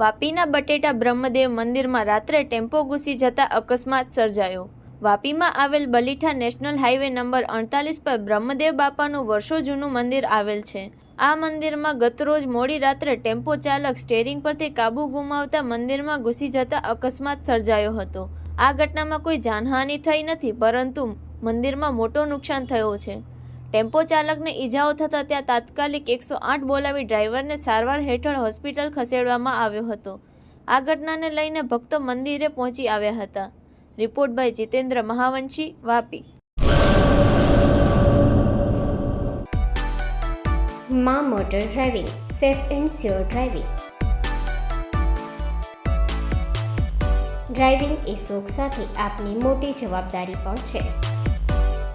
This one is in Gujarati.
વાપીના બટેટા બ્રહ્મદેવ મંદિરમાં રાત્રે ટેમ્પો ઘૂસી જતા અકસ્માત સર્જાયો. વાપીમાં આવેલ બલીઠા નેશનલ હાઈવે નંબર અડતાલીસ પર બ્રહ્મદેવ બાપાનું વર્ષો જૂનું મંદિર આવેલ છે. આ મંદિરમાં ગતરોજ મોડી રાત્રે ટેમ્પો ચાલક સ્ટેરિંગ પરથી કાબુ ગુમાવતા મંદિરમાં ઘૂસી જતા અકસ્માત સર્જાયો હતો. આ ઘટનામાં કોઈ જાનહાનિ થઈ નથી, પરંતુ મંદિરમાં મોટો નુકસાન થયો છે. ટેમ્પો ચાલકને ઈજાઓ થતાં ત્યાં તાત્કાલિક એકસો આઠ બોલાવી ડ્રાઈવરને સારવાર હેઠળ હોસ્પિટલ ખસેડવામાં આવ્યો હતો. આ ઘટનાને લઈને ભક્તો મંદિરે પહોંચી આવ્યા હતા. Report by Jitendra Mahavanshi, Vapi. મા motor driving, safe and sure driving. Driving એ શોખ સાથે આપની મોટી જવાબદારી પણ છે.